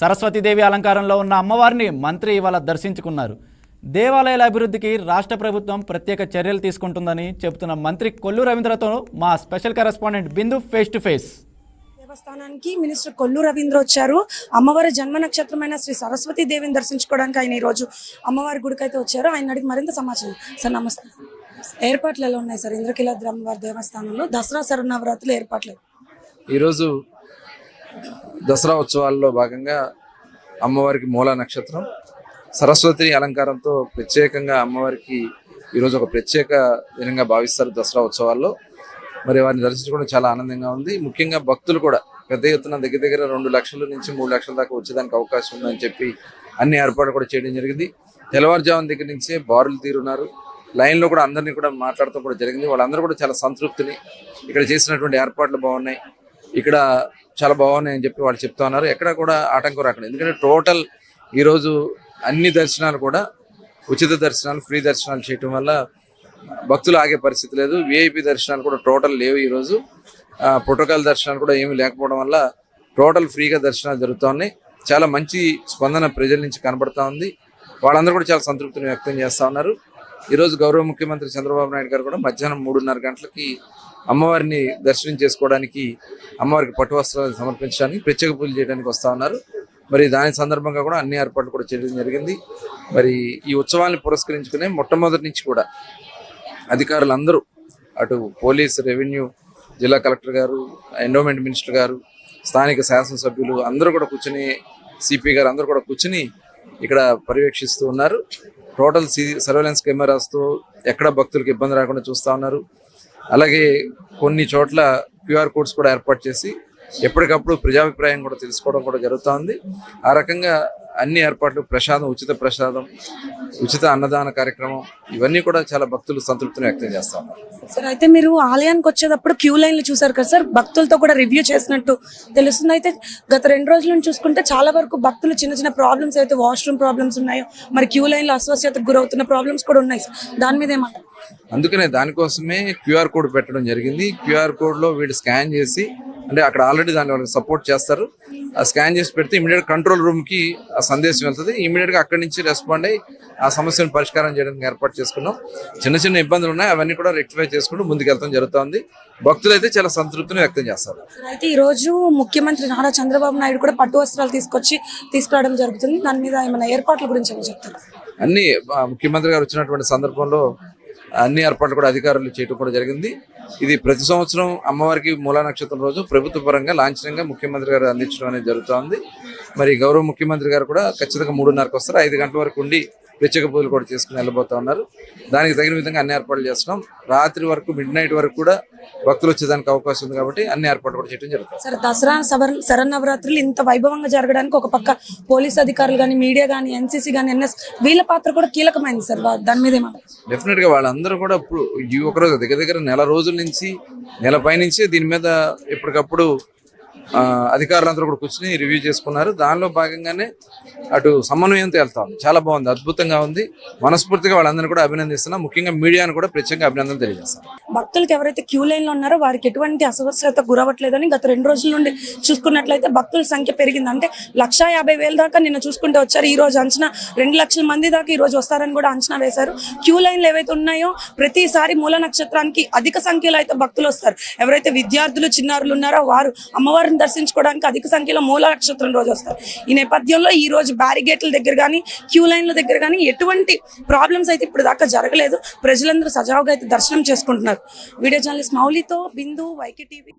సరస్వతీదేవి అలంకారంలో ఉన్న అమ్మవారిని మంత్రి ఇవాళ దర్శించుకున్నారు. దేవాలయాల అభివృద్ధికి రాష్ట్ర ప్రభుత్వం ప్రత్యేక చర్యలు తీసుకుంటుందని చెబుతున్న మంత్రి కొల్లు రవీంద్రతో మా special correspondent Bindu face to face దేవస్థానానికి మినిస్టర్ కొల్లు రవీంద్ర వచ్చారు. అమ్మవారి జన్మ నక్షత్రమైన శ్రీ సరస్వతి దేవిని దర్శించుకోవడానికి ఆయన ఈ రోజు అమ్మవారి గుడికి అయితే వచ్చారు. ఆయన అడిగి మరింత సమాచారం సార్ నమస్తే. ఏర్పాట్లు ఎలా ఉన్నాయి సార్. ఇంద్రకీలాద్రి అమ్మవారి దేవస్థానంలో దసరా శరణవరాత్రులు ఏర్పాట్లు. ఈరోజు దసరా ఉత్సవాల్లో భాగంగా అమ్మవారికి మూల నక్షత్రం సరస్వతి అలంకారంతో ప్రత్యేకంగా అమ్మవారికి ఈరోజు ఒక ప్రత్యేక దినంగా భావిస్తారు దసరా ఉత్సవాల్లో. మరి వారిని దర్శించుకోవడం చాలా ఆనందంగా ఉంది. ముఖ్యంగా భక్తులు కూడా పెద్ద ఎత్తున దగ్గర దగ్గర రెండు లక్షల నుంచి మూడు లక్షల దాకా వచ్చేదానికి అవకాశం ఉందని చెప్పి అన్ని ఏర్పాట్లు కూడా చేయడం జరిగింది. తెల్లవారుజామున దగ్గర నుంచే బారులు తీరున్నారు. లైన్లో కూడా అందరినీ కూడా మాట్లాడటం కూడా జరిగింది. వాళ్ళందరూ కూడా చాలా సంతృప్తిని ఇక్కడ చేసినటువంటి ఏర్పాట్లు బాగున్నాయి. ఇక్కడ చాలా బాగున్నాయి అని చెప్పి వాళ్ళు చెప్తా ఉన్నారు. ఎక్కడ కూడా ఆటంకం రాకుండా. ఎందుకంటే టోటల్ ఈరోజు అన్ని దర్శనాలు కూడా ఉచిత దర్శనాలు ఫ్రీ దర్శనాలు చేయటం వల్ల భక్తులు ఆగే పరిస్థితి లేదు. విఐపి దర్శనాలు కూడా టోటల్ లేవు ఈరోజు ప్రోటోకాల్ దర్శనాలు కూడా ఏమీ లేకపోవడం వల్ల టోటల్ ఫ్రీగా దర్శనాలు జరుగుతూ ఉన్నాయి. చాలా మంచి స్పందన ప్రజల నుంచి కనబడతా ఉంది. వాళ్ళందరూ కూడా చాలా సంతృప్తిని వ్యక్తం చేస్తా ఉన్నారు. ఈరోజు గౌరవ ముఖ్యమంత్రి చంద్రబాబు నాయుడు గారు కూడా మధ్యాహ్నం మూడున్నర గంటలకి అమ్మవారిని దర్శనం చేసుకోవడానికి అమ్మవారికి పట్టు వస్త్రాలు సమర్పించడానికి ప్రత్యేక పూజలు చేయడానికి వస్తా ఉన్నారు. మరి దాని సందర్భంగా కూడా అన్ని ఏర్పాట్లు కూడా చేయడం జరిగింది. మరి ఈ ఉత్సవాన్ని పురస్కరించుకునే మొట్టమొదటి నుంచి కూడా అధికారులందరూ అటు పోలీస్ రెవెన్యూ జిల్లా కలెక్టర్ గారు ఎండోమెంట్ మినిస్టర్ గారు స్థానిక శాసనసభ్యులు అందరూ కూడా కూర్చొని సిపి గారు అందరూ కూడా కూర్చొని ఇక్కడ పర్యవేక్షిస్తూ ఉన్నారు. టోటల్ సర్వేలెన్స్ కెమెరాస్తో ఎక్కడ భక్తులకు ఇబ్బంది రాకుండా చూస్తూ ఉన్నారు. అలాగే కొన్ని చోట్ల క్యూఆర్ కోడ్స్ కూడా ఏర్పాటు చేసి ఎప్పటికప్పుడు ప్రజాభిప్రాయం కూడా తెలుసుకోవడం కూడా జరుగుతూ ఉంది ఆ రకంగా అన్ని ఏర్పాట్లు ప్రసాదం ఉచిత ప్రసాదం ఉచిత అన్నదాన కార్యక్రమం ఇవన్నీ కూడా చాలా భక్తులు సంతృప్తిని వ్యక్తం చేస్తా సార్ అయితే మీరు ఆలయానికి వచ్చేటప్పుడు క్యూ లైన్లు చూసారు కదా సార్? భక్తులతో కూడా రివ్యూ చేసినట్టు తెలుస్తుంది. అయితే గత రెండు రోజుల నుంచి చూసుకుంటే చాలా వరకు భక్తులు చిన్న చిన్న ప్రాబ్లమ్స్ అయితే వాష్రూమ్ ప్రాబ్లమ్స్ ఉన్నాయో మరి క్యూ లైన్లో అస్వస్థతకు గురవుతున్న ప్రాబ్లమ్స్ కూడా ఉన్నాయి సార్. దాని మీద ఏమంటారు? అందుకనే దానికోసమే క్యూఆర్ కోడ్ పెట్టడం జరిగింది. క్యూఆర్ కోడ్లో వీళ్ళు స్కాన్ చేసి అంటే అక్కడ ఆల్రెడీ దాన్ని వాళ్ళకి సపోర్ట్ చేస్తారు. ఆ స్కాన్ చేసి పెడితే ఇమీడియట్ కంట్రోల్ రూమ్కి ఆ సందేశం వెళ్తుంది. ఇమీడియట్గా అక్కడి నుంచి రెస్పాండ్ అయ్యి ఆ సమస్యను పరిష్కారం చేయడానికి ఏర్పాటు చేసుకున్నాం. చిన్న చిన్న ఇబ్బందులు ఉన్నాయి అవన్నీ కూడా రెక్టిఫై చేసుకుంటూ ముందుకెళ్తాం జరుగుతుంది. భక్తులు అయితే చాలా సంతృప్తిని వ్యక్తం చేస్తారు. అయితే ఈ రోజు ముఖ్యమంత్రి నారా చంద్రబాబు నాయుడు కూడా పట్టు వస్త్రాలు తీసుకొచ్చి తీసుకురావడం జరుగుతుంది. దాని మీద ఏమైనా ఏర్పాట్ల గురించి చెప్తారు? అన్ని ముఖ్యమంత్రి గారు వచ్చినటువంటి సందర్భంలో అన్ని ఏర్పాట్లు కూడా అధికారులు చేయడం కూడా జరిగింది. ఇది ప్రతి సంవత్సరం అమ్మవారికి మూలా నక్షత్రం రోజు ప్రభుత్వ పరంగా లాంఛనంగా ముఖ్యమంత్రి గారు అందించడం అనేది జరుగుతోంది మరి గౌరవ ముఖ్యమంత్రి గారు కూడా ఖచ్చితంగా మూడున్నరకు వస్తారు. ఐదు గంటల వరకు ఉండి ప్రత్యేక పూజలు కూడా చేసుకుని వెళ్ళబోతా ఉన్నారు. దానికి తగిన విధంగా అన్ని ఏర్పాట్లు చేస్తున్నాం. రాత్రి వరకు మిడ్ నైట్ వరకు కూడా భక్తులు వచ్చేదానికి అవకాశం ఉంది కాబట్టి అన్ని ఏర్పాట్లు కూడా చేయడం జరుగుతుంది. సార్ దసరా శరన్నవరాత్రులు ఇంత వైభవంగా జరగడానికి ఒక పక్క పోలీస్ అధికారులు కానీ మీడియా కానీ ఎన్సీసీ కానీ ఎన్ఎస్ వీళ్ళ పాత్ర కూడా కీలకమైంది సార్. దాని మీద డెఫినెట్గా వాళ్ళందరూ కూడా ఇప్పుడు ఈ ఒక రోజు దగ్గర దగ్గర నెల రోజుల నుంచి నెల పై నుంచి దీని మీద ఎప్పటికప్పుడు అధికారులందరూ కూడా కూర్చుని రివ్యూ చేసుకున్నారు. దానిలో భాగంగానే అటు సమన్వయంతో వెళ్తా ఉంది. చాలా బాగుంది అద్భుతంగా ఉంది. మనస్ఫూర్తిగా వాళ్ళందరినీ కూడా అభినందిస్తున్నా. ముఖ్యంగా మీడియాను కూడా ప్రత్యేకంగా అభినందనలు తెలియజేస్తాను. భక్తులకు ఎవరైతే క్యూ లైన్లో ఉన్నారో వారికి ఎటువంటి అస్వస్థత గురవట్లేదని గత రెండు రోజుల నుండి చూసుకున్నట్లయితే భక్తుల సంఖ్య పెరిగింది. అంటే లక్షా యాభై వేల దాకా నిన్న చూసుకుంటే వచ్చారు. ఈ రోజు అంచనా రెండు లక్షల మంది దాకా ఈ రోజు వస్తారని కూడా అంచనా వేశారు. క్యూ లైన్లు ఏవైతే ఉన్నాయో ప్రతిసారి మూల నక్షత్రానికి అధిక సంఖ్యలో అయితే భక్తులు వస్తారు. ఎవరైతే విద్యార్థులు చిన్నారులు ఉన్నారో వారు అమ్మవారిని దర్శించుకోవడానికి అధిక సంఖ్యలో మూల నక్షత్రం రోజు వస్తారు. ఈ నేపథ్యంలో ఈ రోజు బ్యారిగేట్ల దగ్గర కానీ క్యూ లైన్ల దగ్గర కానీ ఎటువంటి ప్రాబ్లమ్స్ అయితే ఇప్పుడు దాకా జరగలేదు. ప్రజలందరూ సజావుగా అయితే దర్శనం చేసుకుంటున్నారు. వీడియో జర్నలిస్ట్ మౌలితో బిందు వైకే టీవీ.